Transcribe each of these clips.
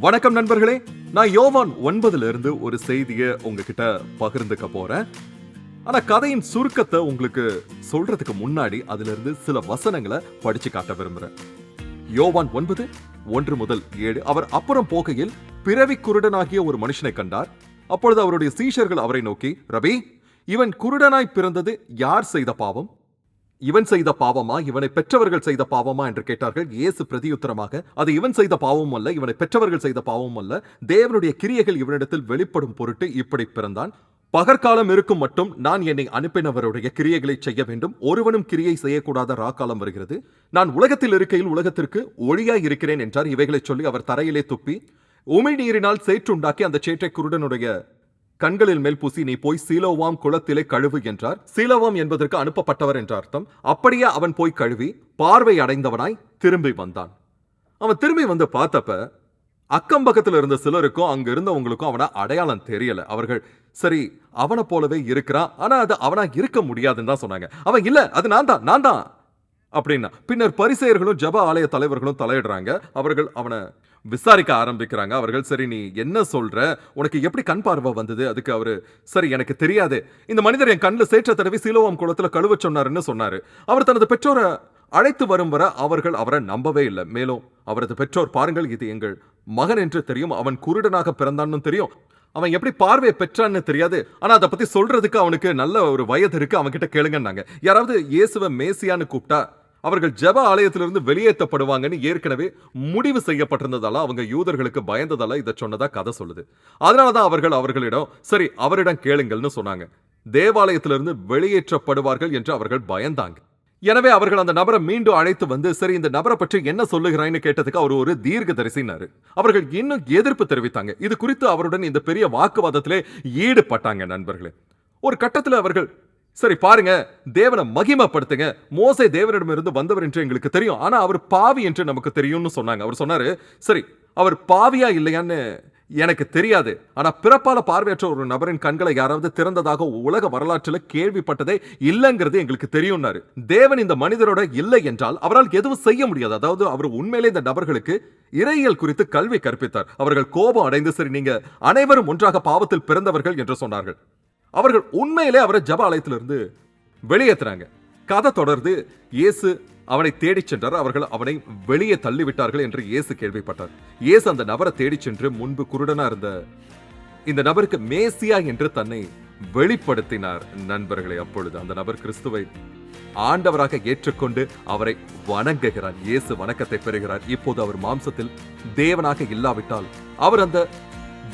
வணக்கம் நண்பர்களே. நான் யோவான் ஒன்பதுல இருந்து ஒரு செய்தியை உங்ககிட்ட பகிர்ந்துக்க போறேன். ஆனா கதையின் சுருக்கத்தை உங்களுக்கு சொல்றதுக்கு முன்னாடி அதுல இருந்து சில வசனங்களை படிச்சு காட்ட விரும்புறேன். யோவான் ஒன்பது ஒன்று முதல் ஏழு. அவர் அப்புறம் போகையில் பிறவி குருடனாகிய ஒரு மனுஷனை கண்டார். அப்பொழுது அவருடைய சீஷர்கள் அவரை நோக்கி ரவி இவன் குருடனாய் பிறந்தது யார் செய்த பாவம்? இவன் செய்த பாவமா? இவனை பெற்றவர்கள் செய்த பாவமா? என்று கேட்டார்கள். இயேசு பிரதியுத்தரமாக அது இவன் செய்த பாவமும் அல்ல இவனை பெற்றவர்கள் செய்த பாவமும் அல்ல. தேவனுடைய கிரியைகள் இவனிடத்தில் வெளிப்படும் பொருட்டு இப்படி பிறந்தான். பகற்காலம் இருக்கும் மட்டும் நான் என்னை அனுப்பினவருடைய கிரியைகளை செய்ய வேண்டும். ஒருவனும் கிரியை செய்யக்கூடாத ராக்காலம் வருகிறது. நான் உலகத்தில் இருக்கையில் உலகத்திற்கு ஒளியாய் இருக்கிறேன் என்றார். இவைகளை சொல்லி அவர் தரையிலே துப்பி உமிழ்நீரினால் சேற்றுண்டாக்கி அந்த சேற்றை குருடனுடைய கண்களில் மேல் பூசி நீ போய் சீலோவாம் குளத்திலே கழுவு என்றார். சீலோவாம் என்பதற்கு அனுப்பப்பட்டவர் என்ற அர்த்தம். அப்படியே அவன் போய் கழுவி பார்வை அடைந்தவனாய் திரும்பி வந்தான். அவன் திரும்பி வந்து பார்த்தப்ப அக்கம் பக்கத்துல இருந்த சிலருக்கும் அங்க இருந்தவங்களுக்கும் அவன அடையாளம் தெரியல. அவர்கள் சரி அவனை போலவே இருக்கிறான் ஆனா அது அவனா இருக்க முடியாதுன்னு தான் சொன்னாங்க. அவன் இல்ல அது நான் தான் நான் தான் அப்படின்னா பின்னர் பரிசெயர்களும் ஜப ஆலய தலைவர்களும் தலையிடுறாங்க. அவர்கள் அவனை விசாரிக்க ஆரம்பிக்கிறாங்க. அவர்கள் சரி நீ என்ன சொல்ற? உனக்கு எப்படி கண் பார்வை வந்தது? அதுக்கு அவரு சரி எனக்கு தெரியாது. இந்த மனிதர் என் கண்ணில் சேற்ற தடவி சீலோவாம் குளத்துல கழுவ சொன்னாருன்னு சொன்னாரு. அவர் தனது பெற்றோரை அழைத்து வரும் வர அவர்கள் அவரை நம்பவே இல்லை. மேலும் அவரது பெற்றோர் பாருங்கள் இது எங்கள் மகன் என்று தெரியும். அவன் குருடனாக பிறந்தான்னு தெரியும். அவன் எப்படி பார்வையை பெற்றான்னு தெரியாது. ஆனா அதை பத்தி சொல்றதுக்கு அவனுக்கு நல்ல ஒரு வயது இருக்கு. அவன்கிட்ட கேளுங்கன்னாங்க. யாராவது இயேசுவை மேசியான்னு கூப்பிட்டா அவர்கள் ஜெப ஆலயத்திலிருந்து வெளியேற்றப்படுவாங்கன்னு ஏற்கனவே முடிவு செய்யப்பட்டிருந்ததால அவங்க யூதர்களுக்கு பயந்ததால இதை சொன்னதா கதை சொல்லுது. அதனாலதான் அவர்கள் அவர்களிடம் சரி அவரிடம் கேளுங்கள்னு சொன்னாங்க. தேவாலயத்திலிருந்து வெளியேற்றப்படுவார்கள் என்று அவர்கள் பயந்தாங்க. எனவே அவர்கள் அந்த நபரை மீண்டும் அழைத்து வந்து சரி இந்த நபரை பற்றி என்ன சொல்லுகிறாய்னு கேட்டதுக்கு அவர் ஒரு தீர்க்க தரிசினாரு அவர்கள் இன்னும் எதிர்ப்பு தெரிவித்தாங்க. இது குறித்து அவருடன் இந்த பெரிய வாக்குவாதத்திலே ஈடுபட்டாங்க நண்பர்களே. ஒரு கட்டத்தில் அவர்கள் சரி பாருங்க. தேவனை மகிமைப்படுத்துங்க. மோசை தேவனிடமிருந்து வந்தவர் என்று எங்களுக்கு தெரியும். ஆனா அவர் பாவி என்று நமக்கு தெரியும்னு சொன்னாங்க. அவர் சொன்னாரு சரி அவர் பாவியா இல்லையான்னு எனக்கு தெரியாது. ஆனா பிறப்பால பார்வையற்ற ஒரு நபரின் கண்களை யாராவது திறந்ததாக உலக வரலாற்றில் கேள்விப்பட்டதே இல்லைங்கிறது எங்களுக்கு தெரியும்னாரு. தேவன் இந்த மனிதரோட இல்லை என்றால் அவரால் எதுவும் செய்ய முடியாது. அதாவது அவர் உண்மையிலே இந்த நபர்களுக்கு இறையியல் குறித்து கல்வி கற்பித்தார். அவர்கள் கோபம் அடைந்து சரி நீங்க அனைவரும் ஒன்றாக பாவத்தில் பிறந்தவர்கள் என்று சொன்னார்கள். அவர்கள் உண்மையிலே அவரை ஜப ஆலயத்திலிருந்து வெளியேத்துறாங்க. கதை தொடர்ந்து இயேசு அவனை தேடிச் சென்றார். அவர்கள் அவனை வெளியே தள்ளிவிட்டார்கள் என்று இயேசு கேள்விப்பட்டார். இயேசு அந்த நபரை தேடிச் சென்று முன்பு குருடனா இருந்த இந்த நபருக்கு மேசியா என்று தன்னை வெளிப்படுத்தினார். நண்பர்களை அப்பொழுது அந்த நபர் கிறிஸ்துவை ஆண்டவராக ஏற்றுக்கொண்டு அவரை வணங்குகிறார். இயேசு வணக்கத்தை பெறுகிறார். இப்போது அவர் மாம்சத்தில் தேவனாக இல்லாவிட்டால் அவர் அந்த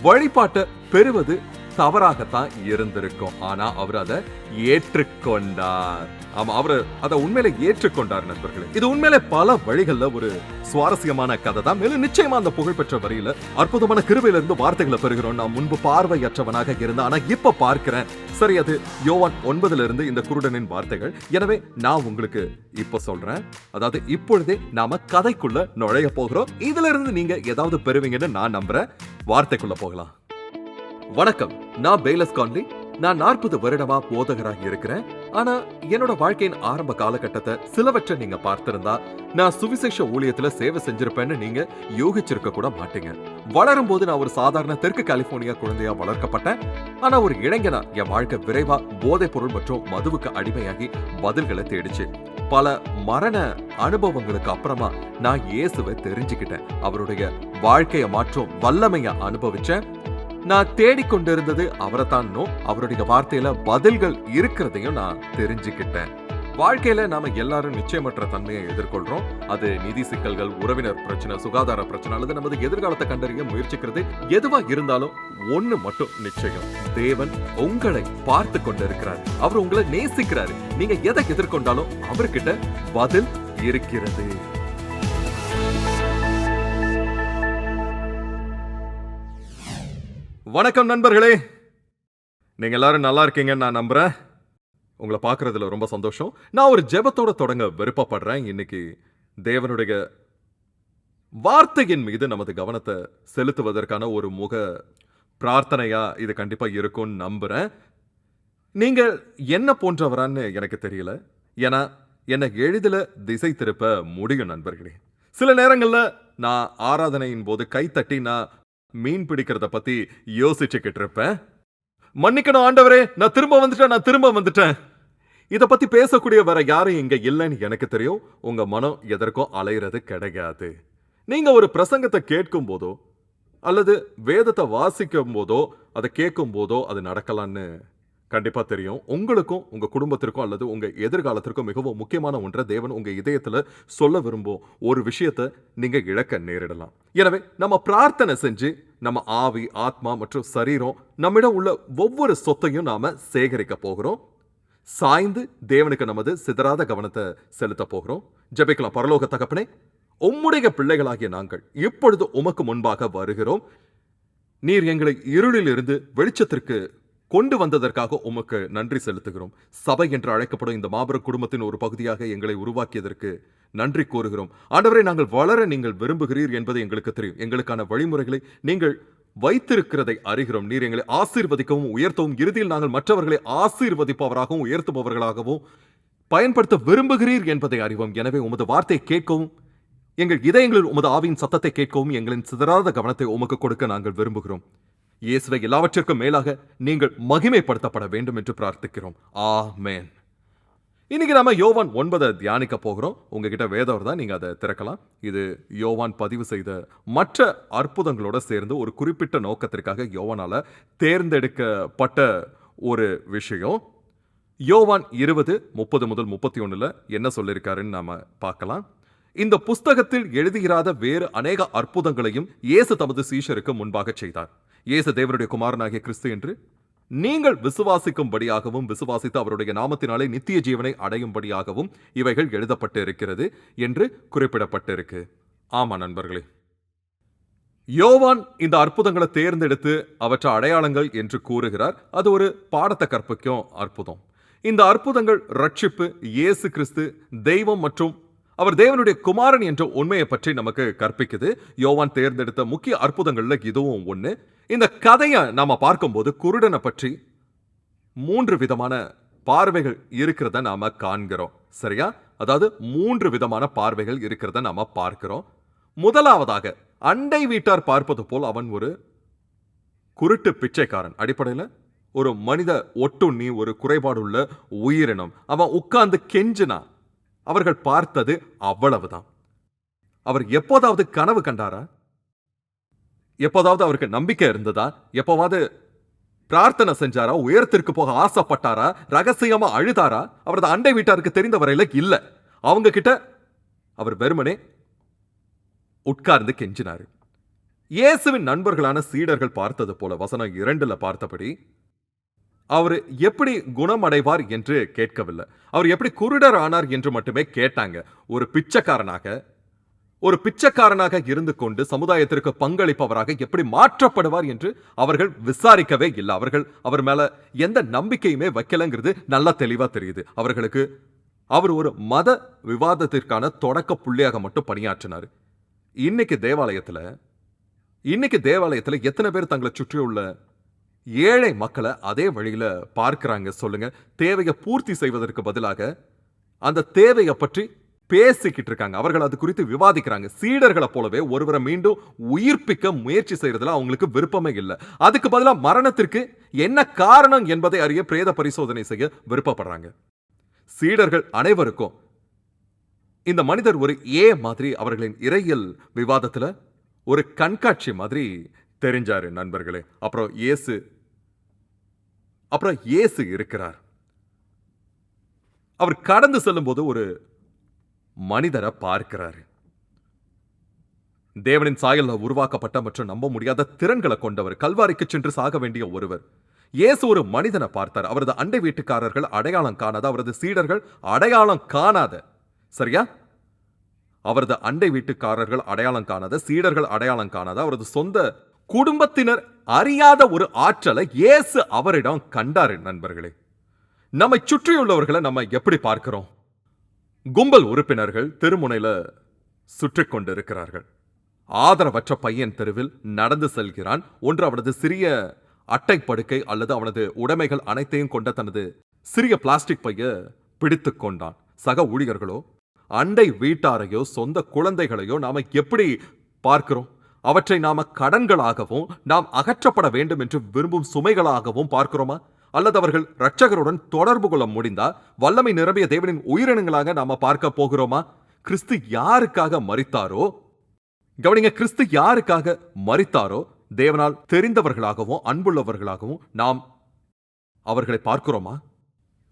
வழிபாட்டை பெறுவது தவறாகத்தான் இருந்திருக்கும். ஆனா அவர் அதை ஏற்றுக்கொண்டார். ஆமா அவர் அதை உண்மையில ஏற்றுக்கொண்டார் நண்பர்களே. இது உண்மையில பல வழிகள்ல ஒரு சுவாரஸ்யமான கதை தான். மேலும் நிச்சயமா அந்த புகழ்பெற்ற வரியில அற்புதமான கிருபையில இருந்து வார்த்தைகளை பெறுகிறோம். நான் முன்பு பார்வையற்றவனாக இருந்தேன். ஆனா இப்ப பார்க்கிறேன். சரி அது யோவான் ஒன்பதுல இருந்து இந்த குருடனின் வார்த்தைகள். எனவே நான் உங்களுக்கு இப்ப சொல்றேன். அதாவது இப்பொழுதே நாம கதைக்குள்ள நுழைய போகிறோம். இதுல இருந்து நீங்க ஏதாவது பெறுவீங்கன்னு நான் நம்புறேன். வார்த்தைக்குள்ள போகலாம். வணக்கம். நான் பேலஸ் கான்லி. நான் நாற்பது வருடமா போதகராக இருக்கிறேன். ஆனா என்னோட வாழ்க்கையின் ஆரம்ப காலகட்டத்தை சிலவற்றை நீங்க பார்த்திருந்தா நான் சுவிசேஷ ஊழியத்துல சேவை செஞ்சிருப்பேன்னு நீங்க யோகிச்சிருக்க கூட மாட்டீங்க. வளரும் போது நான் ஒரு சாதாரண தெற்கு கலிபோர்னியா குழந்தையா வளர்க்கப்பட்டேன். ஆனா ஒரு இளைஞனா என் வாழ்க்கை விரைவா போதைப் பொருள் மற்றும் மதுவுக்கு அடிமையாகி பதில்களை தேடிச்சு. பல மரண அனுபவங்களுக்கு அப்புறமா நான் இயேசுவை தெரிஞ்சுக்கிட்டேன். அவருடைய வாழ்க்கையை மாற்றும் வல்லமையை அனுபவிச்சேன். நான் தேடிக்கொண்டிருந்தது அவரை தானோ அவருடைய வார்த்தையில பதில்கள் இருக்கிறதையும் நான் தெரிஞ்சுக்கிட்டேன். வாழ்க்கையில நாம எல்லாரும் நிச்சயமற்ற தன்மையை எதிர்கொள்றோம். அது நிதி சிக்கல்கள் உறவினர் பிரச்சனை சுகாதார பிரச்சனை அல்லது நமது எதிர்காலத்தை கண்டறிய முயற்சிக்கிறது. எதுவா இருந்தாலும் ஒண்ணு மட்டும் நிச்சயம். தேவன் உங்களை பார்த்து கொண்டு இருக்கிறார் அவர் உங்களை நேசிக்கிறாரு. நீங்க எதை எதிர்கொண்டாலும் அவர்கிட்ட பதில் இருக்கிறது. வணக்கம் நண்பர்களே. நீங்கள் எல்லாரும் நல்லா இருக்கீங்கன்னு நான் நம்புறேன். உங்களை பார்க்கறதுல ரொம்ப சந்தோஷம். நான் ஒரு ஜெபத்தோட தொடங்க விருப்பப்படுறேன். இன்னைக்கு தேவனுடைய வார்த்தையின் மீது நமது கவனத்தை செலுத்துவதற்கான ஒரு முக பிரார்த்தனையாக இது கண்டிப்பாக இருக்கும்னு நம்புறேன். நீங்கள் என்ன போன்றவரான்னு எனக்கு தெரியல. ஏன்னா என்னை எளிதில் திசை திருப்ப முடியும் நண்பர்களே. சில நேரங்களில் நான் ஆராதனையின் போது கைத்தட்டி நான் மீன் பிடிக்கிறத பத்தி யோசிச்சுக்கிட்டு இருப்பேன் மன்னிக்கணும் ஆண்டவரே நான் திரும்ப வந்துட்டேன் நான் திரும்ப வந்துட்டேன். இத பத்தி பேசக்கூடிய வேற யாரும் இங்க இல்லைன்னு எனக்கு தெரியும். உங்க மனம் எதற்கும் அலையிறது கிடையாது. நீங்க ஒரு பிரசங்கத்தை கேட்கும் போதோ அல்லது வேதத்தை வாசிக்கும் போதோ அதை கேட்கும் போதோ அது நடக்கலான்னு கண்டிப்பா தெரியும். உங்களுக்கும் உங்க குடும்பத்திற்கும் அல்லது உங்க எதிர்காலத்திற்கும் மிகவும் முக்கியமான ஒன்றை தேவன் உங்க இதயத்துல சொல்ல விரும்பும் ஒரு விஷயத்தை நீங்க இழக்க நேரிடலாம். எனவே நம்ம பிரார்த்தனை செஞ்சு நம்ம ஆவி ஆத்மா மற்றும் சரீரம் நம்மிடம் உள்ள ஒவ்வொரு சொத்தையும் நாம சேகரிக்க போகிறோம். சாய்ந்து தேவனுக்கு நமது சிதறாத கவனத்தை செலுத்த போகிறோம். ஜெபிக்கலாம். பரலோக தகப்பனே உம்முடைய பிள்ளைகளாகிய நாங்கள் இப்பொழுது உமக்கு முன்பாக வருகிறோம். நீர் எங்களை இருளில் இருந்து வெளிச்சத்திற்கு கொண்டு வந்ததற்காக உமக்கு நன்றி செலுத்துகிறோம். சபை என்று அழைக்கப்படும் இந்த மாபெரும் குடும்பத்தின் ஒரு பகுதியாக எங்களை உருவாக்கியதற்கு நன்றி கூறுகிறோம். ஆண்டவரை நாங்கள் வளர நீங்கள் விரும்புகிறீர் என்பது எங்களுக்கு தெரியும். எங்களுக்கான வழிமுறைகளை நீங்கள் வைத்திருக்கிறதை அறிகிறோம். நீர் எங்களை ஆசீர்வதிக்கவும் உயர்த்தவும் இறுதியில் நாங்கள் மற்றவர்களை ஆசீர்வதிப்பவராகவும் உயர்த்துபவர்களாகவும் பயன்படுத்த விரும்புகிறீர் என்பதை அறிவோம். எனவே உமது வார்த்தையை கேட்கவும் எங்கள் இதயங்களில் உமது ஆவியின் சத்தத்தை கேட்கவும் எங்களின் சிதறாத கவனத்தை உமக்கு கொடுக்க நாங்கள் விரும்புகிறோம். இயேசுவை எல்லாவற்றிற்கும் மேலாக நீங்கள் மகிமைப்படுத்தப்பட வேண்டும் என்று பிரார்த்திக்கிறோம். ஆ மேன் இன்னைக்கு நாம யோவான் ஒன்பதை தியானிக்க போகிறோம். உங்ககிட்ட வேதவர் தான் நீங்க அதை திறக்கலாம். இது யோவான் பதிவு செய்த மற்ற அற்புதங்களோட சேர்ந்து ஒரு குறிப்பிட்ட நோக்கத்திற்காக யோவானால தேர்ந்தெடுக்கப்பட்ட ஒரு விஷயம். யோவான் இருபது முப்பது முதல் முப்பத்தி ஒண்ணுல என்ன சொல்லியிருக்காருன்னு நாம பார்க்கலாம். இந்த புஸ்தகத்தில் எழுதுகிறாத வேறு அநேக அற்புதங்களையும் இயேசு தமது சீஷருக்கு முன்பாக செய்தார். இயேசு தேவனுடைய குமாரனாகிய கிறிஸ்து என்று நீங்கள் விசுவாசிக்கும்படியாகவும் விசுவாசித்து அவருடைய நாமத்தினாலே நித்திய ஜீவனை அடையும்படியாகவும் இவைகள் எழுதப்பட்டு இருக்கிறது என்று குறிப்பிடப்பட்டிருக்கு. ஆமா நண்பர்களே. யோவான் இந்த அற்புதங்களை தேர்ந்தெடுத்து அவற்றை அடையாளங்கள் என்று கூறுகிறார். அது ஒரு பாடத்தை கற்பிக்கும் அற்புதம். இந்த அற்புதங்கள் ரட்சிப்பு இயேசு கிறிஸ்து தெய்வம் மற்றும் அவர் தேவனுடைய குமாரன் என்ற உண்மையை பற்றி நமக்கு கற்பிக்குது. யோவான் தேர்ந்தெடுத்த முக்கிய அற்புதங்கள்ல இதுவும் ஒன்று இந்த கதையை நாம பார்க்கும்போது குருடனை பற்றி மூன்று விதமான பார்வைகள் இருக்கிறத நாம காண்கிறோம். சரியா? அதாவது மூன்று விதமான பார்வைகள் இருக்கிறத நாம பார்க்கிறோம். முதலாவதாக அண்டை வீட்டார் பார்ப்பது போல் அவன் ஒரு குருட்டு பிச்சைக்காரன். அடிப்படையில் ஒரு மனித ஒட்டுண்ணி ஒரு குறைபாடுள்ள உயிரினம். அவன் உட்கார்ந்து கெஞ்சினா அவர்கள் பார்த்தது அவ்வளவுதான். அவர் எப்போதாவது கனவு கண்டாரா? எப்போதாவது அவருக்கு நம்பிக்கை இருந்ததா? எப்போவாவது பிரார்த்தனை செஞ்சாரா? உயரத்திற்கு போக ஆசைப்பட்டாரா? ரகசியமா அழுதாரா? அவரது அண்டை வீட்டாருக்கு தெரிந்த வரையில இல்ல. அவங்க கிட்ட அவர் வெறுமனே உட்கார்ந்து கெஞ்சினாரு. இயேசுவின் நண்பர்களான சீடர்கள் பார்த்தது போல வசனம் இரண்டுல பார்த்தபடி அவர் எப்படி குணமடைவார் என்று கேட்கவில்லை. அவர் எப்படி குருடர் ஆனார் என்று மட்டுமே கேட்டாங்க. ஒரு பிச்சைக்காரனாக ஒரு பிச்சைக்காரனாக இருந்து கொண்டு சமுதாயத்திற்கு பங்களிப்பவராக எப்படி மாற்றப்படுவார் என்று அவர்கள் விசாரிக்கவே இல்லை. அவர்கள் அவர் மேல எந்த நம்பிக்கையுமே வைக்கலங்கிறது நல்லா தெளிவா தெரியுது. அவர்களுக்கு அவர் ஒரு மத விவாதத்திற்கான தொடக்க புள்ளியாக மட்டும் பணியாற்றினார். இன்னைக்கு தேவாலயத்துல இன்னைக்கு தேவாலயத்துல எத்தனை பேர் தங்களை சுற்றியுள்ள ஏழை மக்களை அதே வழியில பார்க்கறாங்க சொல்லுங்க. தேவையை பூர்த்தி செய்வதற்கு பதிலாக அந்த தேவையை பற்றி பேசிக்கிட்டு இருக்காங்க. அவர்கள் அது குறித்து விவாதிக்கிறாங்க. சீடர்களை போலவே ஒருவரை மீண்டும் உயிர்ப்பிக்க முயற்சி செய்யறதுல அவங்களுக்கு விருப்பமே இல்லை. அதுக்கு பதிலா மரணத்திற்கு என்ன காரணம் என்பதை அறிய பிரேத பரிசோதனை செய்ய விருப்பப்படுறாங்க. சீடர்கள் அனைவருக்கும் இந்த மனிதர் ஒரு ஏ மாதிரி அவர்களின் இறையியல் விவாதத்துல ஒரு கண்காட்சி மாதிரி தெரிஞ்சாரு நண்பர்களே. அப்புறம் இயேசு. அப்புறம் இயேசு இருக்கிறார். அவர் கடந்து செல்லும்போது ஒரு மனிதரை பார்க்கிறாரு. தேவனின் சாயல்ல உருவாக்கப்பட்ட மற்றும் நம்ப முடியாத திறன்களை கொண்டவர் கல்வாரிக்கு சென்று சாக வேண்டிய ஒருவர். இயேசு ஒரு மனிதனை பார்த்தார். அவரது அண்டை வீட்டுக்காரர்கள் அடையாளம் காணாத அவரது சீடர்கள் அடையாளம் காணாத. சரியா? அவரது அண்டை வீட்டுக்காரர்கள் அடையாளம் காணாத சீடர்கள் அடையாளம் காணாத அவரது சொந்த குடும்பத்தினர் அறியாத ஒரு ஆற்றலை இயேசு அவரிடம் கண்டாரு நண்பர்களே. நம்மை சுற்றியுள்ளவர்களை நம்ம எப்படி பார்க்கிறோம்? கும்பல் உறுப்பினர்கள் தெருமுனையில சுற்றி கொண்டிருக்கிறார்கள். ஆதரவற்ற பையன் தெருவில் நடந்து செல்கிறான். ஒன்று அவனது சிறிய அட்டை படுக்கை அல்லது அவனது உடைமைகள் அனைத்தையும் கொண்ட தனது சிறிய பிளாஸ்டிக் பைய பிடித்துக் கொண்டான். சக ஊழியர்களோ அண்டை வீட்டாரையோ சொந்த குழந்தைகளையோ நாம எப்படி பார்க்கிறோம்? அவற்றை நாம கடன்களாகவும் நாம் அகற்றப்பட வேண்டும் என்று விரும்பும் சுமைகளாகவும் பார்க்கிறோமா? அல்லது அவர்கள் இரட்சகருடன் தொடர்பு கொள்ள முடிந்தா வல்லமை நிரம்பிய தேவனின் உயிரினங்களாக நாம பார்க்க போகிறோமா? கிறிஸ்து யாருக்காக மறித்தாரோ கவனிங்க கிறிஸ்து யாருக்காக மறித்தாரோ தேவனால் தெரிந்தவர்களாகவும் அன்புள்ளவர்களாகவும் நாம் அவர்களை பார்க்கிறோமா?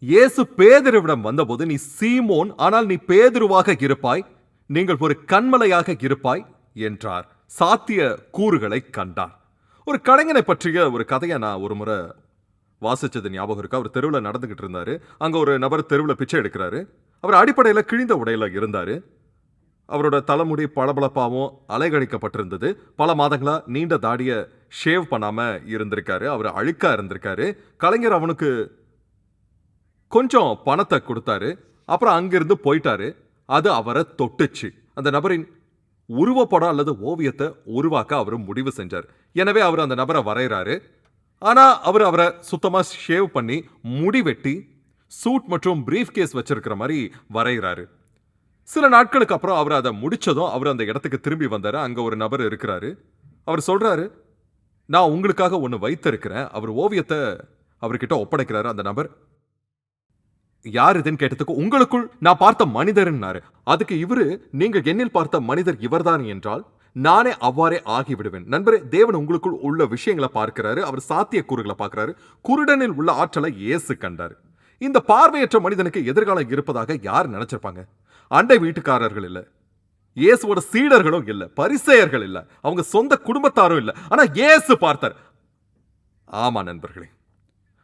இயேசு பேதிருவிடம் வந்தபோது நீ சீமோன் ஆனால் நீ பேதுருவாக இருப்பாய். நீங்கள் ஒரு கண்மலையாக இருப்பாய் என்றார். சாத்திய கூறுகளை கண்டார் ஒரு கலைஞனை பற்றிய ஒரு கதையை நான் ஒரு முறை வாசிச்சது ஞாபகம் இருக்கு. அவர் தெருவில் நடந்துக்கிட்டு இருந்தார். அங்கே ஒரு நபர் தெருவில் பிச்சை எடுக்கிறாரு. அவர் அடிப்படையில் கிழிந்த உடையில் இருந்தார். அவரோட தலைமுடி பளபளப்பாகவும் அலைகழிக்கப்பட்டிருந்தது. பல மாதங்களாக நீண்ட தாடிய ஷேவ் பண்ணாமல் இருந்திருக்காரு. அவர் அழுக்காக இருந்திருக்காரு. கலைஞர் அவனுக்கு கொஞ்சம் பணத்தை கொடுத்தாரு. அப்புறம் அங்கிருந்து போயிட்டாரு. அது அவரை தொட்டுச்சு. அந்த நபரின் உருவப்படம் அல்லது ஓவியத்தை உருவாக்க அவர் முடிவு செஞ்சார். எனவே அவர் அந்த நபரை வரைகிறாரு ஆனால் அவர் அவரை சுத்தமாக ஷேவ் பண்ணி முடி வெட்டி சூட் மற்றும் பிரீஃப் கேஸ் வச்சிருக்கிற மாதிரி வரைகிறாரு சில நாட்களுக்கு அப்புறம் அவர் அதை முடிச்சதும் அவர் அந்த இடத்துக்கு திரும்பி வந்தார். அங்கே ஒரு நபர் இருக்கிறாரு. அவர் சொல்கிறாரு நான் உங்களுக்காக ஒன்று வைத்திருக்கிறேன். அவர் ஓவியத்தை அவர்கிட்ட ஒப்படைக்கிறாரு அந்த நபர். யார் இதுன்னு கேட்டதுக்கு உங்களுக்குள் நான் பார்த்த மனிதர்னாரு. அதுக்கு இவரு நீங்கள் என்னில் பார்த்த மனிதர் இவர்தான் என்றால் நானே அவ்வாறே ஆகிவிடுவேன். நண்பரே தேவன் உங்களுக்குள் உள்ள விஷயங்களை பார்க்கிறாரு அவர் சாத்திய கூறுகளை பார்க்கிறாரு குருடனில் உள்ள ஆற்றலை இயேசு கண்டாரு. இந்த பார்வையற்ற மனிதனுக்கு எதிர்காலம் இருப்பதாக யார் நினைச்சிருப்பாங்க? அண்டை வீட்டுக்காரர்கள் இல்ல இயேசுவோட சீடர்களும் இல்லை பரிசேயர்கள் இல்ல அவங்க சொந்த குடும்பத்தாரும் இல்ல ஆனா இயேசு பார்த்தார். ஆமா நண்பர்களே.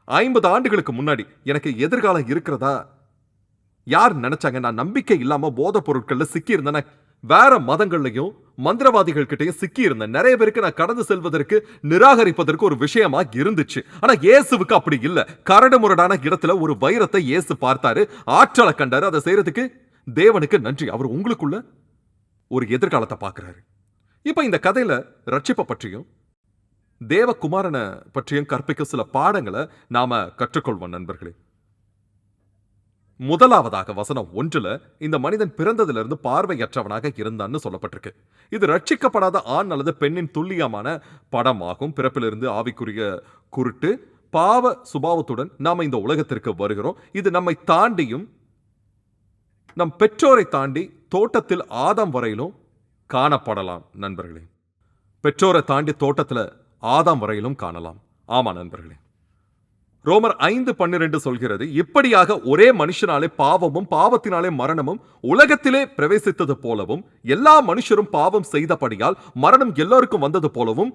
ஐம்பது ஆண்டுகளுக்கு முன்னாடி எனக்கு எதிர்காலம் இருக்கிறதா? யார் நினைச்சாங்க நான் நம்பிக்கை இல்லாம போதைப் பொருட்கள்ல சிக்கி வேற மதங்கள்லயும் மந்திரவாதிகள் கிட்டயும் சிக்கி இருந்தேன் நிறைய பேருக்கு நான் கடந்து செல்வதற்கு நிராகரிப்பதற்கு ஒரு விஷயமா இருந்துச்சு. ஆனா இயேசுவுக்கு அப்படி இல்ல. கரடு முரடான இடத்துல ஒரு வைரத்தை இயேசு பார்த்தாரு. ஆற்றலை கண்டாரு. அதை செய்யறதுக்கு தேவனுக்கு நன்றி. அவர் உங்களுக்குள்ள ஒரு எதிர்காலத்தை பார்க்கிறாரு. இப்ப இந்த கதையில ரட்சிப்பை பற்றியும் தேவகுமாரனை பற்றியும் கற்பிக்கும் சில பாடங்களை நாம கற்றுக்கொள்வோம் நண்பர்களே. முதலாவதாக வசனம் ஒன்றுல இந்த மனிதன் பிறந்ததிலிருந்து பார்வையற்றவனாக இருந்தான்னு சொல்லப்பட்டிருக்கு. இது ரட்சிக்கப்படாத ஆண் அல்லது பெண்ணின் துல்லியமான படமாகும். பிறப்பிலிருந்து ஆவிக்குரிய குருட்டு பாவ சுபாவத்துடன் நாம இந்த உலகத்திற்கு வருகிறோம். இது நம்மை தாண்டியும் நம் பெற்றோரை தாண்டி தோட்டத்தில் ஆதம் வரையிலும் காணப்படலாம் நண்பர்களே. பெற்றோரை தாண்டி தோட்டத்தில் ஆதாம் வரையிலும் காணலாம். ஆமா நண்பர்களே. ரோமர் ஐந்து பன்னிரண்டு சொல்கிறது இப்படியாக ஒரே மனுஷனாலே பாவமும் பாவத்தினாலே மரணமும் உலகத்திலே பிரவேசித்தது போலவும் எல்லா மனுஷரும் பாவம் செய்தபடியால் மரணம் எல்லோருக்கும் வந்தது போலவும்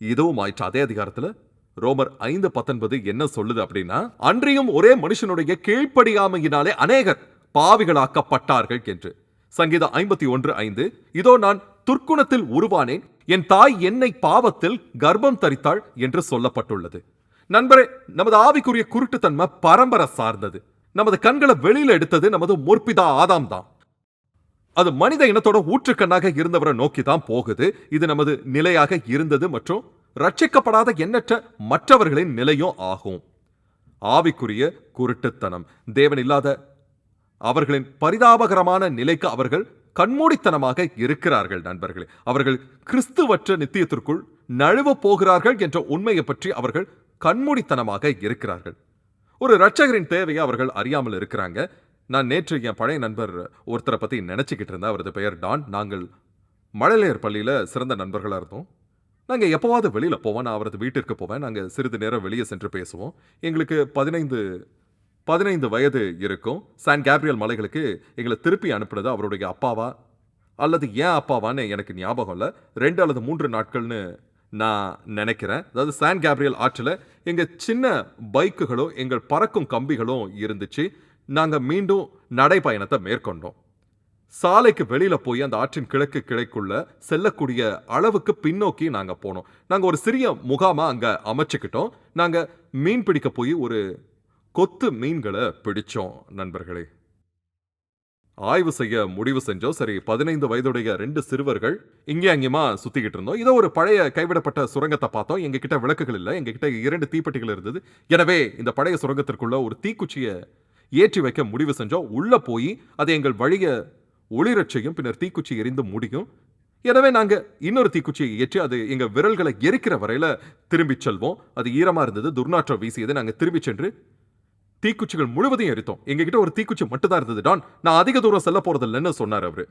இதுவும் ஆயிற்று. அதே அதிகாரத்துல ரோமர் ஐந்து பத்தொன்பது என்ன சொல்லுது அப்படின்னா அன்றியும் ஒரே மனுஷனுடைய கீழ்ப்படியாமையினாலே அநேகர் பாவிகளாக்கப்பட்டார்கள் என்று. சங்கீதம் ஐம்பத்தி ஒன்று ஐந்து இதோ நான் துர்க்குணத்தில் உருவானேன் என் தாய் என்னை பாவத்தில் கர்ப்பம் தரித்தாள் என்று சொல்லப்பட்டுள்ளது. நண்பரே நமது ஆவிக்குரிய குருட்டுத்தன்மை பரம்பரை சார்ந்தது. நமது கண்களை வெளியில எடுத்தது நமது முற்பிதா ஆதாம் தான். அது மனித இனத்தோட ஊற்றுக்கண்ணாக இருந்தவரை நோக்கி தான் போகுது. இது நமது நிலையாக இருந்தது மற்றும் ரட்சிக்கப்படாத எண்ணற்ற மற்றவர்களின் நிலையும் ஆகும். ஆவிக்குரிய குருட்டுத்தனம். தேவன் இல்லாத அவர்களின் பரிதாபகரமான நிலைக்கு அவர்கள் கண்மூடித்தனமாக இருக்கிறார்கள் நண்பர்களே. அவர்கள் கிறிஸ்துவற்ற நித்தியத்திற்குள் நழுவ போகிறார்கள் என்ற உண்மையை பற்றி அவர்கள் கண்மூடித்தனமாக இருக்கிறார்கள். ஒரு ரட்சகரின் தேவையை அவர்கள் அறியாமல் இருக்கிறாங்க. நான் நேற்று என் பழைய நண்பர் ஒருத்தரை பற்றி நினச்சிக்கிட்டு இருந்தேன். அவரது பெயர் டான். நாங்கள் மழலையர் பள்ளியில் சிறந்த நண்பர்களாக இருந்தோம். நாங்கள் எப்போவாவது வெளியில் போவோம். நான் அவரது வீட்டிற்கு போவேன். நாங்கள் சிறிது நேரம் வெளியே சென்று பேசுவோம். எங்களுக்கு பதினைந்து பதினைந்து வயது இருக்கும். சான் கேப்ரியல் மலைகளுக்கு எங்களை திருப்பி அனுப்புனது அவருடைய அப்பாவா? அல்லது ஏன் அப்பாவான்னு எனக்கு ஞாபகம் இல்லை. ரெண்டு அல்லது மூன்று நாட்கள்னு நான் நினைக்கிறேன். அதாவது சான் கேப்ரியல் ஆற்றில் எங்கள் சின்ன பைக்குகளும் எங்கள் பறக்கும் கம்பிகளும் இருந்துச்சு. நாங்கள் மீண்டும் நடைப்பயணத்தை மேற்கொண்டோம். சாலைக்கு வெளியில் போய் அந்த ஆற்றின் கிழக்கு கிளைக்குள்ள செல்லக்கூடிய அளவுக்கு பின்னோக்கி நாங்கள் போனோம். நாங்கள் ஒரு சிறிய முகாமாக அங்கே அமைச்சுக்கிட்டோம். நாங்கள் மீன் பிடிக்க போய் ஒரு கொத்து மீன்களை பிடிச்சோம் நண்பர்களே. ஆய்வு செய்ய முடிவு செஞ்சோம். சரி பதினைந்து வயதுடைய ரெண்டு சிறுவர்கள் இங்கே அங்கேயுமா சுத்திக்கிட்டு இருந்தோம். இதோ ஒரு பழைய கைவிடப்பட்ட சுரங்கத்தை பார்த்தோம். எங்ககிட்ட விளக்குகள் இல்லை. எங்ககிட்ட இரண்டு தீப்பெட்டிகள் இருந்தது. எனவே இந்த பழைய சுரங்கத்திற்குள்ள ஒரு தீக்குச்சியை ஏற்றி வைக்க முடிவு செஞ்சோம். உள்ள போய் அதை எங்கள் வழிய ஒளிரச் செய்யும் பின்னர் தீக்குச்சி எரிந்து முடியும். எனவே நாங்க இன்னொரு தீக்குச்சியை ஏற்றி அது எங்க விரல்களை எரிக்கிற வரையில திரும்பிச் செல்வோம். அது ஈரமா இருந்தது. துர்நாற்றம் வீசியது நாங்க திரும்பிச் சென்று தீக்குச்சிகள் முழுவதையும் எரித்தோம். எங்ககிட்ட ஒரு தீக்குச்சி மட்டும் தான் இருந்தது. டான் நான் அதிக தூரம் செல்ல போறது இல்லைன்னு சொன்னார் அவரு.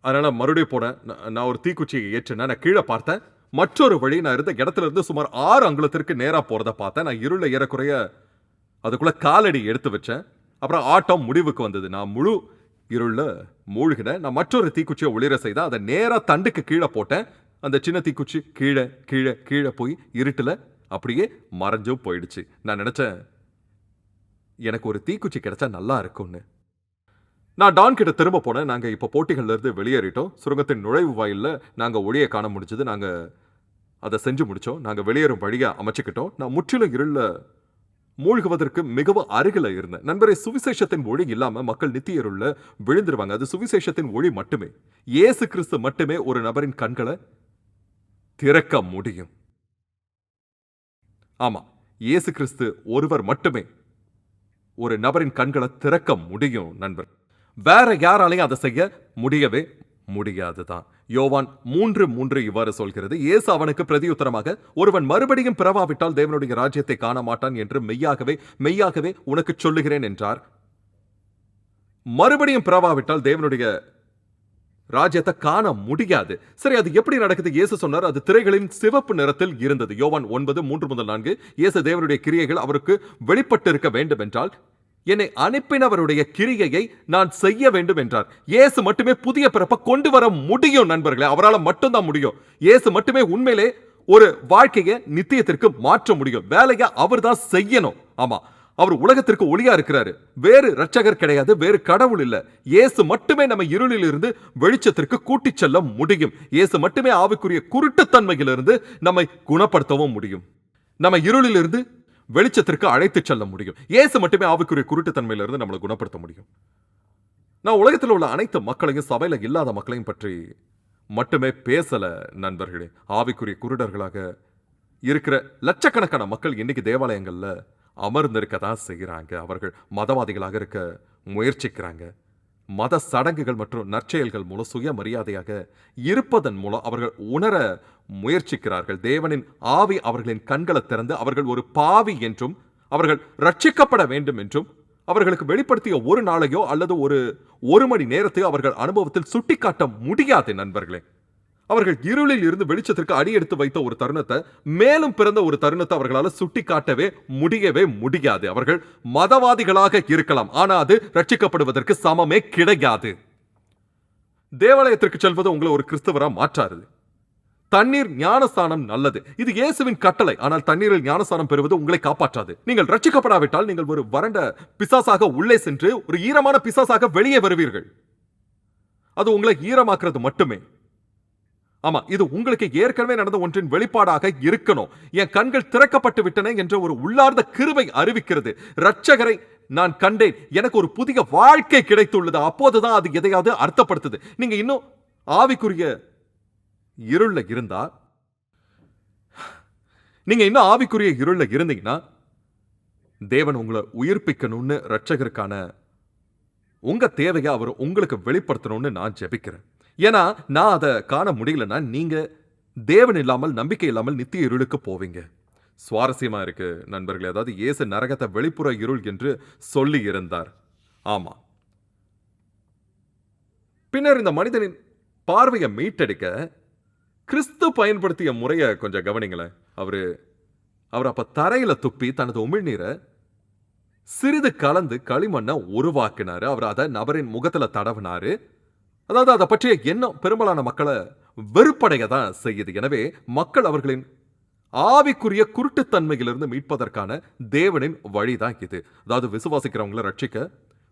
அதனால மறுபடியும் போனேன். நான் நான் ஒரு தீக்குச்சியை ஏற்றினேன். நான் கீழே பார்த்தேன். மற்றொரு வழி நான் இருந்த இடத்துல இருந்து சுமார் ஆறு அங்குலத்திற்கு நேராக போகிறத பார்த்தேன். நான் இருள ஏறக்குறைய அதுக்குள்ள காலடி எடுத்து வச்சேன். அப்புறம் ஆட்டம் முடிவுக்கு வந்தது. நான் முழு இருள மூழ்கினேன். நான் மற்றொரு தீக்குச்சியை ஒளிர செய்தேன். அதை நேராக தண்டுக்கு கீழே போட்டேன். அந்த சின்ன தீக்குச்சி கீழே கீழே கீழே போய் இருட்டில் அப்படியே மறைஞ்சும் போயிடுச்சு. நான் நினச்சேன் எனக்கு ஒரு தீக்குச்சி கிடைச்சா நல்லா இருக்கும்னு. நான் டான் கிட்ட திரும்ப போனேன். நாங்கள் இப்போ போட்டிகள்லேருந்து வெளியேறிட்டோம். சுரங்கத்தின் நுழைவு வாயிலில் நாங்கள் ஒளியை காண முடிஞ்சது. நாங்கள் அதை செஞ்சு முடித்தோம் நாங்கள் வெளியேறும் வழியாக அமைச்சுக்கிட்டோம். நான் முற்றிலும் இருளில் மூழ்குவதற்கு மிகவும் அருகில் இருந்தேன். நண்பரே சுவிசேஷத்தின் ஒளி இல்லாமல் மக்கள் நித்தியருள்ள விழுந்துருவாங்க. அது சுவிசேஷத்தின் ஒளி மட்டுமே. இயேசு கிறிஸ்து மட்டுமே ஒரு நபரின் கண்களை திறக்க முடியும். ஆமாம் இயேசு கிறிஸ்து ஒருவர் மட்டுமே ஒரு நபரின் கண்களை திறக்க முடியும் நண்பர். வேற யாராலையும் அதை செய்ய முடியவே முடியாதுதான். யோவான் மூன்று மூன்று இவ்வாறு சொல்கிறது. இயேசு அவனுக்கு பிரதியுத்தரமாக ஒருவன் மறுபடியும் பிறவாவிட்டால் தேவனுடைய ராஜ்யத்தை காண மாட்டான் என்று மெய்யாகவே மெய்யாகவே உனக்கு சொல்லுகிறேன் என்றார். மறுபடியும் பிறவாவிட்டால் தேவனுடைய ராஜ்யத்தை காண முடியாது. சரி அது எப்படி நடக்குது? இயேசு சொன்னார் அது திரைகளின் சிவப்பு நிறத்தில் இருந்தது. யோவான் ஒன்பது மூன்று முதல் நான்கு. இயேசு தேவனுடைய கிரியைகள் அவருக்கு வெளிப்பட்டிருக்க வேண்டும் என்றால் என்னை அனுப்பினவருடைய கிரியையை நான் செய்ய வேண்டும் என்றார். இயேசு மட்டுமே புதிய பிறப்பை கொண்டு வர முடியும் நண்பர்களே. அவரால் மட்டும்தான் முடியும். இயேசு மட்டுமே உண்மையிலே ஒரு வாழ்க்கையை நித்தியத்திற்கு மாற்ற முடியும். வேலையை அவர் தான் செய்யணும். ஆமா. அவர் உலகத்திற்கு ஒளியா இருக்கிறாரு. வேறு ரட்சகர் கிடையாது வேறு கடவுள் இல்ல. இயேசு மட்டுமே நம்ம இருளில் இருந்து வெளிச்சத்திற்கு கூட்டிச் செல்ல முடியும். இயேசு மட்டுமே ஆவிக்குரிய குருட்டுத்தன்மையிலிருந்து நம்மை குணப்படுத்தவும் முடியும். நம்ம இருளிலிருந்து வெளிச்சத்திற்கு அழைத்துச் செல்ல முடியும். இயேசு மட்டுமே ஆவிக்குரிய குருட்டுத்தன்மையிலிருந்து நம்மளை குணப்படுத்த முடியும். நான் உலகத்தில் உள்ள அனைத்து மக்களையும் சபையில இல்லாத மக்களையும் பற்றி மட்டுமே பேசல நண்பர்களே. ஆவிக்குரிய குருடர்களாக இருக்கிற லட்சக்கணக்கான மக்கள் இன்னைக்கு தேவாலயங்கள்ல அமர்ந்திருக்க தான் செய்கிறாங்க. அவர்கள் மதவாதிகளாக இருக்க முயற்சிக்கிறாங்க. மத சடங்குகள் மற்றும் நற்செயல்கள் மூலம் சுயமரியாதையாக இருப்பதன் மூலம் அவர்கள் உணர முயற்சிக்கிறார்கள். தேவனின் ஆவி அவர்களின் கண்களை திறந்து அவர்கள் ஒரு பாவி என்றும் அவர்கள் ரட்சிக்கப்பட வேண்டும் என்றும் அவர்களுக்கு வெளிப்படுத்திய ஒரு நாளையோ அல்லது ஒரு ஒரு மணி நேரத்தையோ அவர்கள் அனுபவத்தில் சுட்டிக்காட்ட முடியாது நண்பர்களே. அவர்கள் இருளில் இருந்து வெளிச்சத்திற்கு அடியெடுத்து வைத்த ஒரு தருணத்தை மேலும் பிறந்த ஒரு தருணத்தை அவர்களால் சுட்டிக்காட்டவே முடியவே முடியாது. அவர்கள் மதவாதிகளாக இருக்கலாம் ஆனா அது ரட்சிக்கப்படுவதற்கு சமமே கிடையாது. தேவாலயத்திற்கு செல்வது உங்களை ஒரு கிறிஸ்தவரா மாற்றாரு தண்ணீர் ஞானஸ்தானம் நல்லது. இது இயேசுவின் கட்டளை ஆனால் தண்ணீரில் ஞானஸ்தானம் பெறுவது உங்களை காப்பாற்றாது. நீங்கள் ரட்சிக்கப்படாவிட்டால் நீங்கள் ஒரு வறண்ட பிசாசாக உள்ளே சென்று ஒரு ஈரமான பிசாசாக வெளியே வருவீர்கள். அது உங்களை ஈரமாக்குறது மட்டுமே. ஆமா இது உங்களுக்கு ஏற்கனவே நடந்த ஒன்றின் வெளிப்பாடாக இருக்கணும். என் கண்கள் திறக்கப்பட்டு விட்டன என்ற ஒரு உள்ளார்ந்த கிருவை அறிவிக்கிறது. ரட்சகரை நான் கண்டேன். எனக்கு ஒரு புதிய வாழ்க்கை கிடைத்துள்ளது. அப்போதுதான் அது எதையாவது அர்த்தப்படுத்துது. நீங்க இன்னும் ஆவிக்குரிய இருள்ல இருந்தா நீங்க இன்னும் ஆவிக்குரிய இருள்ல இருந்தீங்கன்னா தேவன் உங்களை உயிர்ப்பிக்கணும்னு ரட்சகருக்கான உங்க தேவையை அவர் உங்களுக்கு வெளிப்படுத்தணும்னு நான் ஜெபிக்கிறேன். ஏன்னா நான் அதை காண முடியலன்னா நீங்க தேவன் இல்லாமல் நம்பிக்கை இல்லாமல் நித்திய இருளுக்கு போவீங்க. சுவாரஸ்யமா இருக்கு நண்பர்களே. அதாவது இயேசு நரகத்தை வெளிப்புற இருள் என்று சொல்லி இருந்தார். ஆமாம் பின்னர் இந்த மனிதனின் பார்வையை மீட்டெடுக்க கிறிஸ்து பயன்படுத்திய முறையை கொஞ்சம் கவனிங்களேன். அவரு அவர் அப்ப தரையில துப்பி தனது உமிழ்நீரை சிறிது கலந்து களிமண்ணை உருவாக்கினாரு. அவர் அதை நபரின் முகத்துல தடவினாரு. அதாவது அதை பற்றிய எண்ணம் பெரும்பாலான மக்களை வெறுப்படைய தான் செய்யுது. எனவே மக்கள் அவர்களின் ஆவிக்குரிய குருட்டுத்தன்மையிலிருந்து மீட்பதற்கான தேவனின் வழிதான் இது. அதாவது விசுவாசிக்கிறவங்களை ரட்சிக்க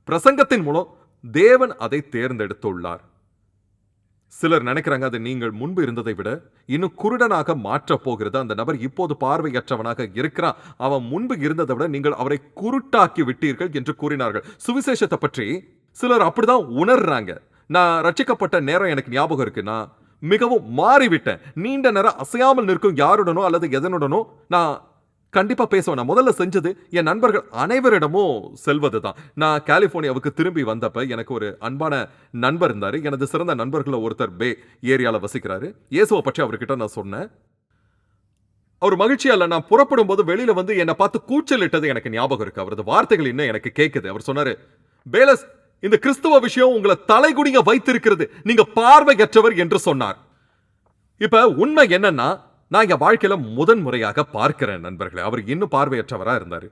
பிரசங்கத்தின் மூலம் தேவன் அதை தேர்ந்தெடுத்துள்ளார். சிலர் நினைக்கிறாங்க அது நீங்கள் முன்பு இருந்ததை விட இன்னும் குருடனாக மாற்றப் போகிறது. அந்த நபர் இப்போது பார்வையற்றவனாக இருக்கிறான். அவன் முன்பு இருந்ததை விட நீங்கள் அவரை குருட்டாக்கி விட்டீர்கள் என்று கூறினார்கள். சுவிசேஷத்தை பற்றி சிலர் அப்படிதான் உணர்றாங்க. நான் ரட்சிக்கப்பட்ட நேரம் எனக்கு ஞாபகம் இருக்கு. நான் மிகவும் மாறிவிட்டேன். நீண்ட நேரம் அசையாமல் நிற்கும் யாருடனோ அல்லது எதனுடனோ நான் கண்டிப்பாக பேசுவேன். நான் முதல்ல செஞ்சது என் நண்பர்கள் அனைவரிடமும் செல்வது தான் நான் கலிஃபோர்னியாவுக்கு திரும்பி வந்தப்ப எனக்கு ஒரு அன்பான நண்பர் இருந்தார். எனது சிறந்த நண்பர்கள ஒருத்தர் பே ஏரியாவில் வசிக்கிறாரு. இயேசுவை பற்றி அவர்கிட்ட நான் சொன்னேன். அவர் மகிழ்ச்சியால் நான் புறப்படும் போது வெளியில் வந்து என்னை பார்த்து கூச்சலிட்டது எனக்கு ஞாபகம் இருக்குது அவரது வார்த்தைகள் இன்னும் எனக்கு கேட்குது அவர் சொன்னார் பேலஸ் இந்த கிறிஸ்துவ விஷயம் உங்களை தலைகுடிங்க வைத்திருக்கிறது. நீங்க பார்வையற்றவர் என்று சொன்னார். இப்ப உண்மை என்னன்னா நான் என் வாழ்க்கையில முதன் முறையாக பார்க்கிறேன் நண்பர்களே. அவர் இன்னும் பார்வையற்றவரா இருந்தாரு.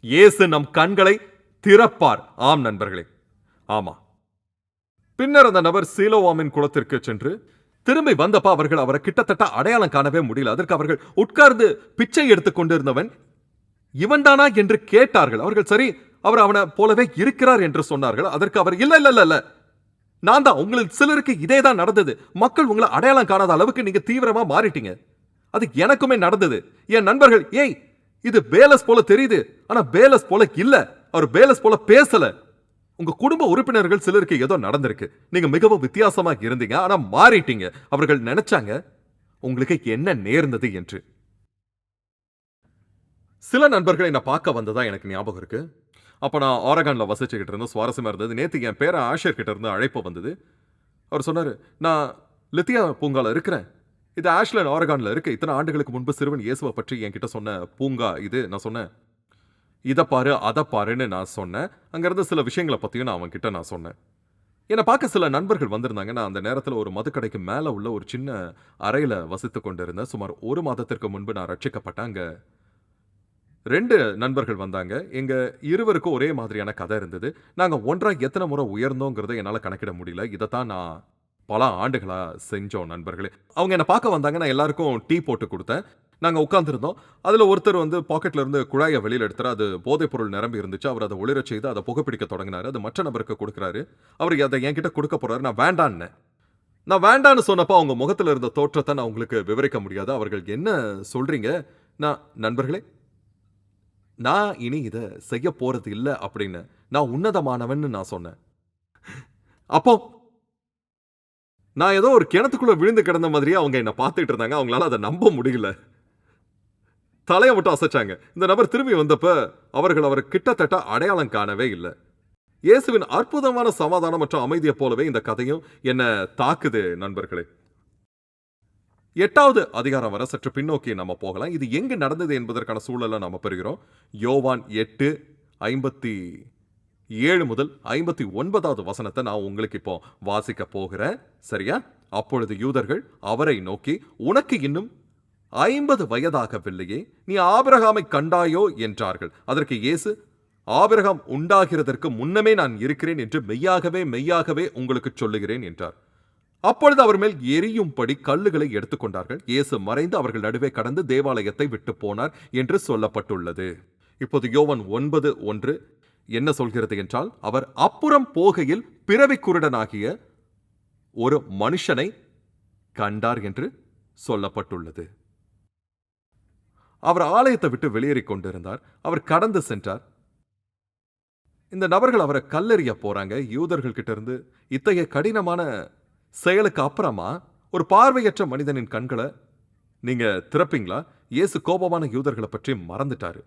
இயேசு நம் கண்களை திறப்பார். ஆம் நண்பர்களே. ஆமா. பின்னர் அந்த நபர் சீலோவாமின் குளத்திற்கு சென்று திரும்பி வந்தப்ப அவர்கள் அவரை கிட்டத்தட்ட அடையாளம் காணவே முடியல. அதற்கு அவர்கள் உட்கார்ந்து பிச்சை எடுத்துக் கொண்டிருந்தவன் இவன்தானா? என்று கேட்டார்கள். அவர்கள் சரி அவர் அவனை போலவே இருக்கிறார் என்று சொன்னார்கள். அதற்கு அவர் இல்ல இல்ல இல்ல நான் தான். உங்களில் சிலருக்கு இதே தான் நடந்தது. மக்கள் உங்களை அடையாளம் காணாத அளவுக்கு நீங்க தீவிரமா மாறிட்டீங்க. அது எனக்குமே நடந்தது. என் நண்பர்கள் ஏய் இது பேலஸ் போல தெரியுது. ஆனா பேலஸ் போல இல்ல. அவர் பேலஸ் போல பேசல. உங்க குடும்ப உறுப்பினர்கள் சிலருக்கு ஏதோ நடந்திருக்கு. நீங்க மிகவும் வித்தியாசமா இருந்தீங்க. ஆனா மாறிட்டீங்க. அவர்கள் நினைச்சாங்க உங்களுக்கு என்ன நேர்ந்தது என்று? சில நண்பர்கள் நான் பார்க்க வந்ததா எனக்கு ஞாபகம் இருக்கு. அப்போ நான் ஆரகானில் வசிச்சுக்கிட்டு இருந்தோம் சுவாரஸ்யமாக இருந்தது. நேற்று என் பேர ஆஷியர் இருந்து அழைப்பு வந்தது. அவர் சொன்னார் நான் லித்தியா பூங்காவில் இருக்கிறேன். இது ஆஷ்லன் ஆரகானில் இருக்குது இத்தனை ஆண்டுகளுக்கு முன்பு சிறுவன் இயேசுவை பற்றி என்கிட்ட சொன்ன பூங்கா இது. நான் சொன்னேன் இதை பாரு அதை பாருன்னு நான் சொன்னேன். அங்கேருந்து சில விஷயங்களை பற்றியும் நான் அவன்கிட்ட நான் சொன்னேன். என்னை பார்க்க சில நண்பர்கள் வந்திருந்தாங்க. நான் அந்த நேரத்தில் ஒரு மதுக்கடைக்கு மேலே உள்ள ஒரு சின்ன அறையில் வசித்து கொண்டிருந்தேன். சுமார் ஒரு மாதத்திற்கு முன்பு நான் ரட்சிக்கப்பட்டேன். அங்கே ரெண்டு நண்பர்கள் வந்தாங்க. எங்கள் இருவருக்கும் ஒரே மாதிரியான கதை இருந்தது. நாங்கள் ஒன்றாக எத்தனை முறை உயர்ந்தோங்கிறத என்னால் கணக்கிட முடியல. இதை தான் நான் பல ஆண்டுகளாக செஞ்சோம் நண்பர்களே. அவங்க என்னை பார்க்க வந்தாங்க. நான் எல்லாருக்கும் டீ போட்டு கொடுத்தேன். நாங்கள் உட்காந்துருந்தோம் அதில் ஒருத்தர் வந்து பாக்கெட்ல இருந்து குழாயை வெளியில் எடுத்துற அது போதைப் பொருள் நிரம்பி இருந்துச்சு. அவர் அதை ஒளிரச் செய்து அதை புகைப்பிடிக்க தொடங்கினார். அது மற்ற நபருக்கு கொடுக்குறாரு. அவர் அதை என்கிட்ட கொடுக்க போறாரு. நான் வேண்டான்னு. நான் வேண்டான்னு சொன்னப்போ அவங்க முகத்தில் இருந்த தோற்றத்தை நான் உங்களுக்கு விவரிக்க முடியாது. அவர்கள் என்ன சொல்கிறீங்க நான் நண்பர்களே நான் இனி இதை செய்ய போறது இல்லை அப்படின்னு நான் உன்னதமானவன்னு நான் சொன்னேன். அப்போ நான் ஏதோ ஒரு கிணத்துக்குள்ள விழுந்து கிடந்த மாதிரியே அவங்க என்னை பார்த்துட்டு இருந்தாங்க. அவங்களால அதை நம்ப முடியல. தலையை மட்டும் அசைச்சாங்க. இந்த நபர் திரும்பி வந்தப்ப அவர்கள் அவர் கிட்டத்தட்ட அடையாளம் காணவே இல்லை. இயேசுவின் அற்புதமான சமாதானம் மற்றும் அமைதியைப் போலவே இந்த கதையும் என்ன தாக்குது நண்பர்களே. எட்டாவது அதிகாரம் வர சற்று பின்னோக்கி நம்ம போகலாம். இது எங்கு நடந்தது என்பதற்கான சூழலை நம்ம பெறுகிறோம். யோவான் எட்டு ஐம்பத்தி ஏழு முதல் ஐம்பத்தி ஒன்பதாவது வசனத்தை நான் உங்களுக்கு இப்போ வாசிக்க போகிறேன். சரியா? அப்பொழுது யூதர்கள் அவரை நோக்கி உனக்கு இன்னும் ஐம்பது வயதாகவில்லையே நீ ஆபிரகாமை கண்டாயோ? என்றார்கள். அதற்கு இயேசு ஆபிரகாம் உண்டாகிறதற்கு முன்னமே நான் இருக்கிறேன் என்று மெய்யாகவே மெய்யாகவே உங்களுக்கு சொல்லுகிறேன் என்றார். அப்பொழுது அவர் மேல் எரியும்படி கல்லுகளை எடுத்துக்கொண்டார்கள். இயேசு மறைந்து அவர்கள் நடுவே கடந்து தேவாலயத்தை விட்டு போனார் என்று சொல்லப்பட்டுள்ளது. இப்போது யோவன் ஒன்பது ஒன்று என்ன சொல்கிறது என்றால் அவர் அப்புறம் போகையில் பிறவி குருடனாகிய ஒரு மனுஷனை கண்டார் என்று சொல்லப்பட்டுள்ளது. அவர் ஆலயத்தை விட்டு வெளியேறிக் கொண்டிருந்தார். அவர் கடந்து சென்றார். இந்த நபர்கள் அவரை கல்லெறிய போறாங்க. யூதர்கள் கிட்ட இருந்து இத்தகைய கடினமான செயலுக்கு அப்புறமா ஒரு பார்வையற்ற மனிதனின் கண்களை நீங்க திறப்பீங்களா? இயேசு கோபமான யூதர்களை பற்றி மறந்துட்டாரு.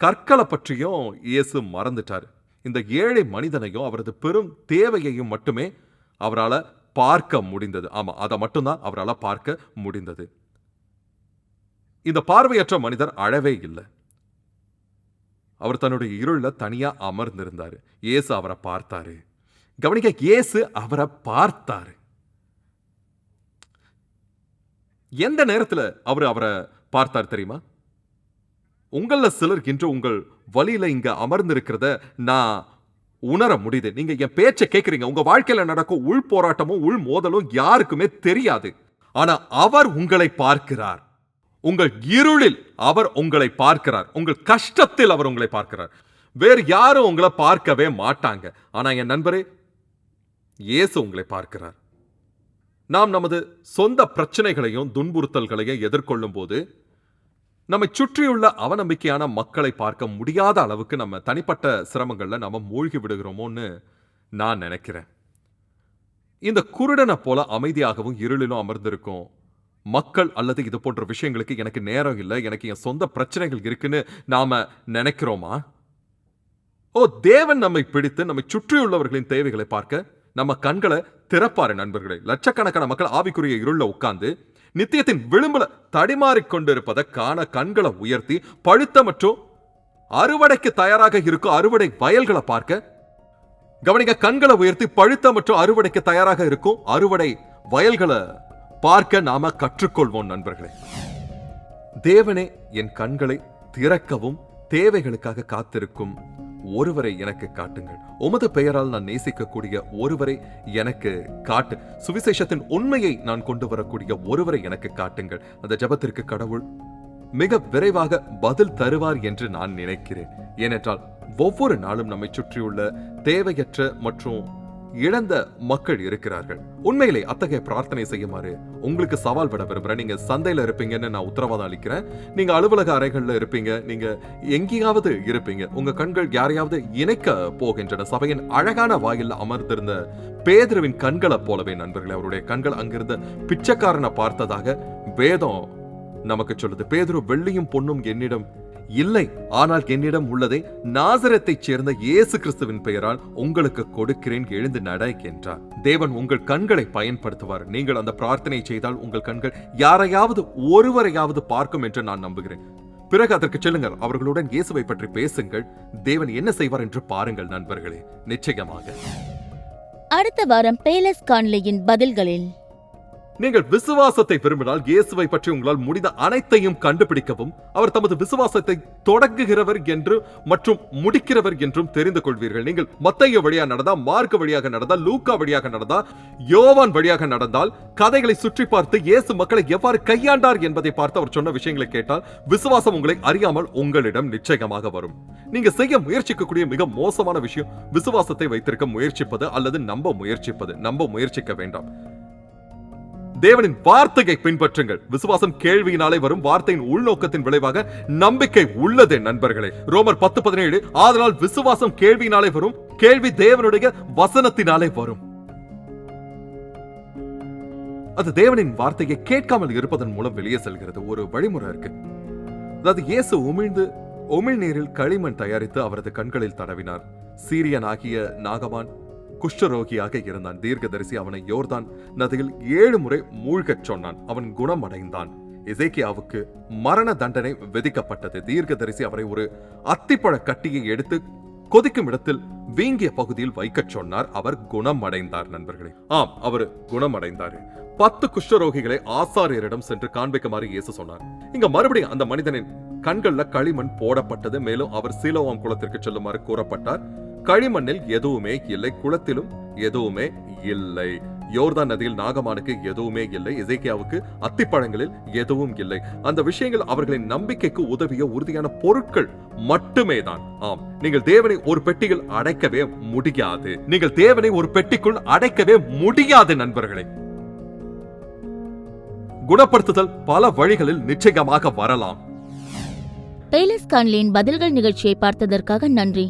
கற்களை பற்றியும் இயேசு மறந்துட்டாரு. இந்த ஏழை மனிதனையும் அவரது பெரும் தேவையையும் மட்டுமே அவரால் பார்க்க முடிந்தது. ஆமா அதை மட்டும்தான் அவரால் பார்க்க முடிந்தது. இந்த பார்வையற்ற மனிதர் அழவே இல்லை. அவர் தன்னுடைய இருளில் தனியா அமர்ந்திருந்தாரு. இயேசு அவரை பார்த்தாரு. கவனிக்க இயேசு அவரை பார்த்தாரு. எந்த நேரத்துல அவர் அவரை பார்த்தார் தெரியுமா? உங்களில் சிலர் இன்று உங்கள் வழியில் இங்க அமர்ந்திருக்கிறத நான் உணர முடியுது. நீங்க என் பேச்சை கேட்குறீங்க உங்க வாழ்க்கையில நடக்கும் உள் போராட்டமும் உள் மோதலும் யாருக்குமே தெரியாது. ஆனா அவர் உங்களை பார்க்கிறார். உங்கள் இருளில் அவர் உங்களை பார்க்கிறார். உங்கள் கஷ்டத்தில் அவர் உங்களை பார்க்கிறார். வேறு யாரும் உங்களை பார்க்கவே மாட்டாங்க. ஆனா என் நண்பரே இயேசு உங்களை பார்க்கிறார். நாம் நமது சொந்த பிரச்சனைகளையும் துன்புறுத்தல்களையும் எதிர்கொள்ளும் போது நம்மை சுற்றியுள்ள அவநம்பிக்கையான மக்களை பார்க்க முடியாத அளவுக்கு நம்ம தனிப்பட்ட சிரமங்களில் நம்ம மூழ்கி விடுகிறோமோன்னு நான் நினைக்கிறேன். இந்த குருடனை போல அமைதியாகவும் இருளிலும் அமர்ந்திருக்கும் மக்கள் அல்லது இது போன்ற விஷயங்களுக்கு எனக்கு நேரம் இல்லை எனக்கு என் சொந்த பிரச்சனைகள் இருக்குன்னு நாம நினைக்கிறோமா? ஓ தேவன் நம்மை பிடித்து நம்மை சுற்றியுள்ளவர்களின் தேவைகளை பார்க்க நம்ம கண்களை திறப்பாரு நண்பர்களே. லட்சக்கணக்கான மக்கள் ஆவிக்குரிய இருள உட்கார்ந்து நித்தியத்தின் விளிம்புல தடிமாறிக் கொண்டிருப்பதை காண கண்களை உயர்த்தி பழுத்த மற்றும் அறுவடைக்கு தயாராக இருக்கும் அறுவடை வயல்களை பார்க்க கவனிங்க கண்களை உயர்த்தி பழுத்த மற்றும் அறுவடைக்கு தயாராக இருக்கும் அறுவடை வயல்களை பார்க்க நாம கற்றுக்கொள்வோம் நண்பர்களே. தேவனே என் கண்களை திறக்கவும் தேவைகளுக்காக காத்திருக்கும் ஒருவரை எனக்கு காட்டுங்கள். உமது பெயரால் நான் நேசிக்கக்கூடிய ஒருவரை எனக்கு காட்டு. சுவிசேஷத்தின் உண்மையை நான் கொண்டு வரக்கூடிய ஒருவரை எனக்கு காட்டுங்கள். அந்த ஜெபத்திற்கு கடவுள் மிக விரைவாக பதில் தருவார் என்று நான் நினைக்கிறேன். ஏனென்றால் ஒவ்வொரு நாளும் நம்மை சுற்றியுள்ள தேவையற்ற மற்றும் இழந்த மக்கள் இருக்கிறார்கள். உண்மையிலே அத்தகைய பிரார்த்தனை செய்யுமாறு உங்களுக்கு சவால் விட விரும்புறேன். நீங்க சந்தையில இருப்பீங்கன்னு நான் உத்தரவாதம் அளிக்கிறேன். நீங்க அலுவலக அறைகள்ல இருப்பீங்க. நீங்க எங்கேயாவது இருப்பீங்க. உங்க கண்கள் யாரையாவது இணைக்க போகின்றன. சபையின் அழகான வாயில் அமர்ந்திருந்த பேதுருவின் கண்களை போலவே நண்பர்களே அவருடைய கண்கள் அங்கிருந்த பிச்சைக்காரனை பார்த்ததாக வேதம் நமக்கு சொல்லுது. பேதுரு வெள்ளியும் பொன்னும் என்னிடம் இல்லை ஆனால் என்னிடம் உள்ளதை நாசரத்தைச் சேர்ந்த இயேசு கிறிஸ்துவின் பெயரால் உங்களுக்கு கொடுக்கிறேன் எழுந்து நட என்றார் தேவன் உங்கள் கண்களை பயன்படுத்துவார். நீங்கள் அந்த பிரார்த்தனை செய்தால் உங்கள் கண்கள் யாரையாவது ஒருவரையாவது பார்க்கும் என்று நான் நம்புகிறேன். பிறகு அதற்கு செல்லுங்கள் அவர்களுடன் இயேசுவை பற்றி பேசுங்கள். தேவன் என்ன செய்வார் என்று பாருங்கள் நண்பர்களே. நிச்சயமாக. அடுத்த வாரம் பேலஸ் கான்லியின் பதில்களில் நீங்கள் விசுவாசத்தை விரும்பினால் இயேசுவை பற்றி உங்களால் முடிந்த அனைத்தையும் கண்டுபிடிக்கவும் அவர் தமது விசுவாசத்தை தொடங்குகிறவர் என்று மற்றும் முடிக்கிறவர் என்றும் தெரிந்து கொள்வீர்கள். நீங்கள் மத்தைய வழியாக நடந்தா மார்க் வழியாக நடந்தால் லூக்கா வழியாக நடந்தா யோவான் வழியாக நடந்தால் கதைகளை சுற்றி பார்த்து இயேசு மக்களை எவ்வாறு கையாண்டார் என்பதை பார்த்து அவர் சொன்ன விஷயங்களை கேட்டால் விசுவாசம் உங்களை அறியாமல் உங்களிடம் நிச்சயமாக வரும். நீங்க செய்ய முயற்சிக்கக்கூடிய மிக மோசமான விஷயம் விசுவாசத்தை வைத்திருக்க முயற்சிப்பது அல்லது நம்ப முயற்சிப்பது. நம்ப முயற்சிக்க வேண்டாம். தேவனின் வார்த்தையை பின்பற்றுங்கள். விசுவாசம் கேள்வியினாலே வரும் வார்த்தையின் உள்நோக்கத்தின் விளைவாக நம்பிக்கை உள்ளது நண்பர்களே. ரோமர் பத்து பதினேழு ஆதலால் விசுவாசம் கேள்வியினாலே வரும் கேள்வி தேவனுடைய வசனத்தினாலே வரும். அது தேவனின் வார்த்தையை கேட்காமல் இருப்பதன் மூலம் வெளியே செல்கிறது. ஒரு வழிமுறை இருக்கு. அதாவது இயேசு உமிழ்ந்து உமிழ்நீரில் களிமண் தயாரித்து அவரது கண்களில் தடவினார். சீரியனாகிய நாகமான் குஷ்டரோகியாக இருந்தான். தீர்க்கதரிசி அவனை யோர்தான் நதியில் ஏழு முறை மூழ்கச் சொன்னான். அவன் குணமடைந்தான். இசைக்கியாவுக்கு மரண தண்டனை விதிக்கப்பட்டது. தீர்க்கதரிசி அவரை ஒரு அத்திப்பழ கட்டியை எடுத்து கொதிக்கும் இடத்தில் வீங்கிய பகுதியில் வைக்கச் சொன்னார். அவர் குணமடைந்தார் நண்பர்களே. ஆம் அவர் குணமடைந்தார். பத்து குஷ்டரோகிகளை ஆசாரியரிடம் சென்று காண்பிக்குமாறு இயேசு சொன்னார். இங்க மறுபடியும் அந்த மனிதனின் கண்கள்ல களிமண் போடப்பட்டது. மேலும் அவர் சீலோவாம் குளத்திற்கு செல்லுமாறு கூறப்பட்டார். களிமண்ணில் எதுவுமே இல்லை குளத்திலும் எதுவுமே இல்லை. யோர்தான் நதியில் நாகமானுக்கு எதுவுமே இல்லை இசைக்கியாவுக்கு அத்திப்பழங்களில் எதுவும் இல்லை. அந்த விஷயங்கள் அவர்களின் நம்பிக்கைக்கு உதவிய உறுதியான பொருட்கள் மட்டுமே தான் ஆம் நீங்கள் தேவனை ஒரு பெட்டியில் அடைக்கவே முடியாது. நீங்கள் தேவனை ஒரு பெட்டிக்குள் அடைக்கவே முடியாது நண்பர்களே. குணப்படுத்துதல் பல வழிகளில் நிச்சயமாக வரலாம். பேலஸ் கான்லியின் பதில்கள் நிகழ்ச்சியை பார்த்ததற்காக நன்றி.